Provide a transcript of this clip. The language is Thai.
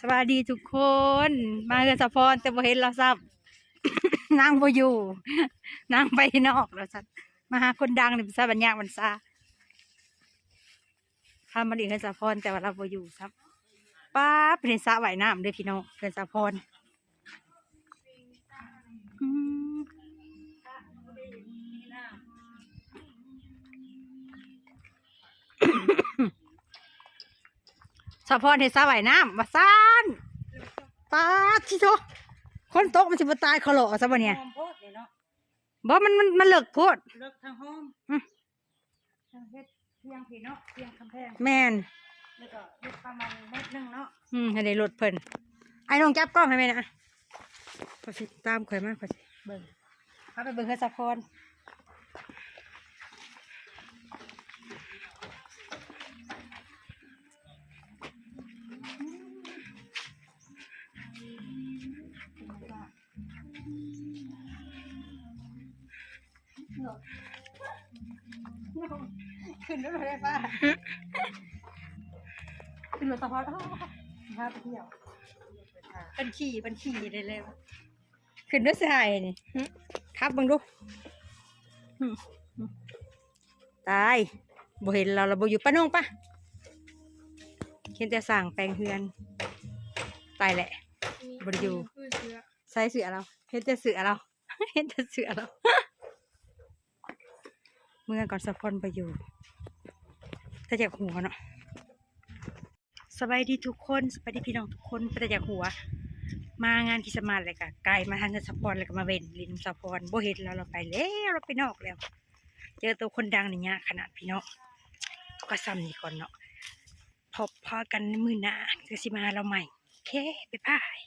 สวัสดีทุกคน มาเกินสะพอนแต่บ่เห็นเราซับนางบ่อยู่นางไปนอกเราซับมาหาคนดังหรือซาบัญญัติวันซาพามาดีเกินสะพอนแต่ว่าเราบ่อยู่ครับป้าเป็นสระว่ายน้ำเด้วยพี่น้องเกินสะพอน สะพรเห็นสระว่ายน้ำมาซ่านป้าชิโตคนตกมันสิบ่ตายเขาหลอกซะบ่เนี่ยหอมโพดนี่เนาะบ่มันมันมันเลิกโพดเลิกทางห้องอืมทางเฮ็ดเพียงพี่เนาะเพียงคำแพงแม่นแล้วก็เฮ็ดประมาณเม็ดหนึงเนาะอืมให้ได้รถเพิ่นไอ้น้องจับกล้องให้แม่นะขอสิตามข่อยมาขอสิเบิ่งพาไปเบิ่งเฮือสะพร ขึ้นรถเลยป้าขึ้นรถสะพรอ้าวพาไปเที่ยวเป็นขี่เป็นขี่ได้เลยขึ้นด้วยสายนี่หึครับเบังดูหึหึตายบ่เห็นเราเราบ่อยู่ป้านงปะเห็นแต่สั่งแปลงเฮือน ตายแหละบ่ได้อยู่ใส่เสือเราเห็นแต่เสือเราเห็นแต่เสือเรา เมื่อก่อนสะพอนไปอยู่แต่จากหัวเนาะสบายดีทุกคนสบายดีพี่น้องทุกคนแต่จากหัว มางานที่สมานเลยกะไกลมาทางเงินสะพรเลยก็มาเวนลินสะพรบ่เห็นแล้วเราไปแล้วเราไปนอกแล้ว เจอตัวคนดังในเนี้ยขนาดพี่น้องก็ซ้ำนี่ก่อนเนาะพบพอกันมือหน้าจะสิมาเราใหม่ โอเคไปพ่าย